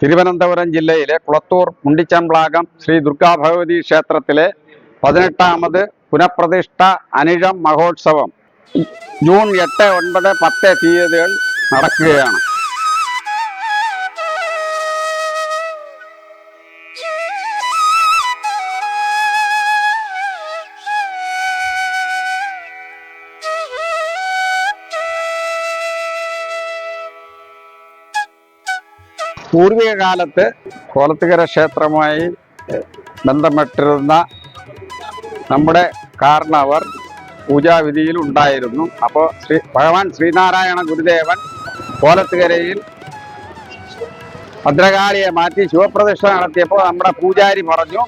തിരുവനന്തപുരം ജില്ലയിലെ കുളത്തൂർ മുണ്ടിച്ചംപ്ലാകം ശ്രീ ദുർഗാ ഭഗവതി ക്ഷേത്രത്തിലെ പതിനെട്ടാമത് പുനഃപ്രതിഷ്ഠ അനിഴം മഹോത്സവം. ജൂൺ എട്ട് ഒൻപത് പത്ത് തീയതികൾ നടക്കുകയാണ്. പൂർവിക കാലത്ത് കോലത്തുകര ക്ഷേത്രമായി ബന്ധപ്പെട്ടിരുന്ന നമ്മുടെ കാരണവർ പൂജാവിധിയിൽ ഉണ്ടായിരുന്നു. അപ്പോൾ ശ്രീ ഭഗവാൻ ശ്രീനാരായണ ഗുരുദേവൻ കോലത്തുകരയിൽ ഭദ്രകാളിയെ മാറ്റി ശിവപ്രതിഷ്ഠ നടത്തിയപ്പോൾ നമ്മുടെ പൂജാരി പറഞ്ഞു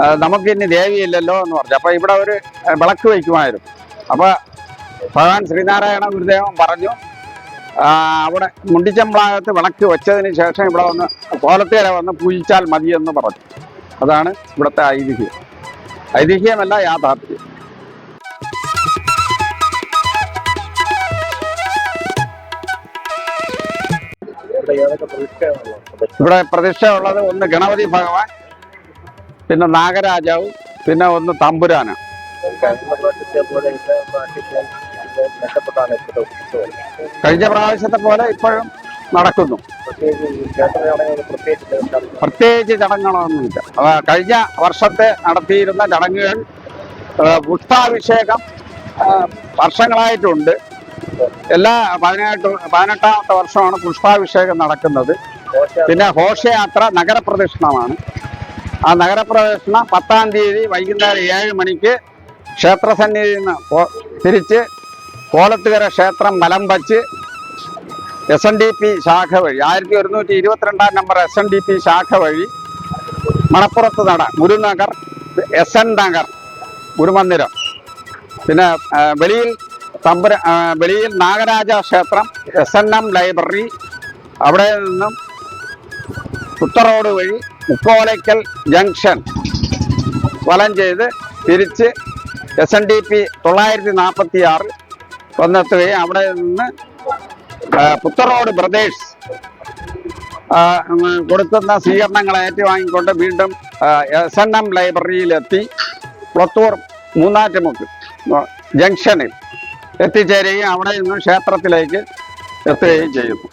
"ആ, നമുക്കിനി ദേവിയില്ലല്ലോ എന്ന് പറഞ്ഞു. അപ്പോൾ ഇവിടെ ഒരു വിളക്ക് വയ്ക്കുമായിരുന്നു. അപ്പോൾ ഭഗവാൻ ശ്രീനാരായണ ഗുരുദേവൻ പറഞ്ഞു അവിടെ മുണ്ടിച്ചമ്പളാകത്ത് വിളക്ക് വെച്ചതിന് ശേഷം ഇവിടെ വന്ന് കോലത്തേരെ വന്ന് പൂജിച്ചാൽ മതിയെന്ന് പറഞ്ഞു. അതാണ് ഇവിടുത്തെ ഐതിഹ്യം. ഐതിഹ്യമല്ല യാഥാർത്ഥ്യം. ഇവിടെ ഏതൊക്കെ പ്രതിഷ്ഠയാണുള്ളത് ഇവിടെ പ്രതിഷ്ഠ ഉള്ളത് ഒന്ന് ഗണപതി ഭഗവാൻ പിന്നെ നാഗരാജാവ് പിന്നെ ഒന്ന് തമ്പുരാന് കഴിഞ്ഞ പ്രാവശ്യത്തെ പോലെ മെച്ചപ്പെട്ടാണ് ഇപ്പോഴത്തെ കഴിഞ്ഞ പ്രാവശ്യത്തെ പോലെ ഇപ്പോഴും നടക്കുന്നു. പ്രത്യേകിച്ച് ചടങ്ങുകളൊന്നുമില്ല. കഴിഞ്ഞ വർഷത്തെ നടത്തിയിരുന്ന ചടങ്ങുകൾ പുഷ്പാഭിഷേകം വർഷങ്ങളായിട്ടുണ്ട്. എല്ലാ പതിനെട്ട് പതിനെട്ടാമത്തെ വർഷമാണ് പുഷ്പാഭിഷേകം നടക്കുന്നത്. പിന്നെ ഘോഷയാത്ര നഗരപ്രദക്ഷിണമാണ്. ആ നഗരപ്രദക്ഷിണ പത്താം തീയതി വൈകുന്നേരം ഏഴ് മണിക്ക് ക്ഷേത്രസന്നിധിയിൽ നിന്ന് തിരിച്ച് കോലത്തുകര ക്ഷേത്രം മലം വച്ച് എസ് എൻ ഡി പി ശാഖ വഴി. ആയിരത്തി ഒരുന്നൂറ്റി ഇരുപത്തിരണ്ടാം number S N D P ശാഖ വഴി മണപ്പുറത്ത് നട ഗുരുനഗർ എസ് എൻ നഗർ ഗുരുമന്ദിരം. പിന്നെ വെളിയിൽ തമ്പുര വെളിയിൽ നാഗരാജ ക്ഷേത്രം എസ് എൻ എം ലൈബ്രറി അവിടെ നിന്നും കുത്തറോഡ് വഴി മുക്കോലയ്ക്കൽ ജംഗ്ഷൻ വലം ചെയ്ത് തിരിച്ച് എസ് എൻ ഡി പി തൊള്ളായിരത്തി നാൽപ്പത്തി ആറ് വന്നെത്തുകയും അവിടെ നിന്ന് ആ, പുത്തറോഡ് ബ്രദേഴ്സ് കൊടുക്കുന്ന സ്വീകരണങ്ങൾ ഏറ്റുവാങ്ങിക്കൊണ്ട് വീണ്ടും എസ് എൻ എം ലൈബ്രറിയിലെത്തി. പുറത്തൂർ മൂന്നാറ്റുമുക്ക് ജംഗ്ഷനിൽ എത്തിച്ചേരുകയും അവിടെ നിന്നും ക്ഷേത്രത്തിലേക്ക് എത്തുകയും ചെയ്യുന്നു.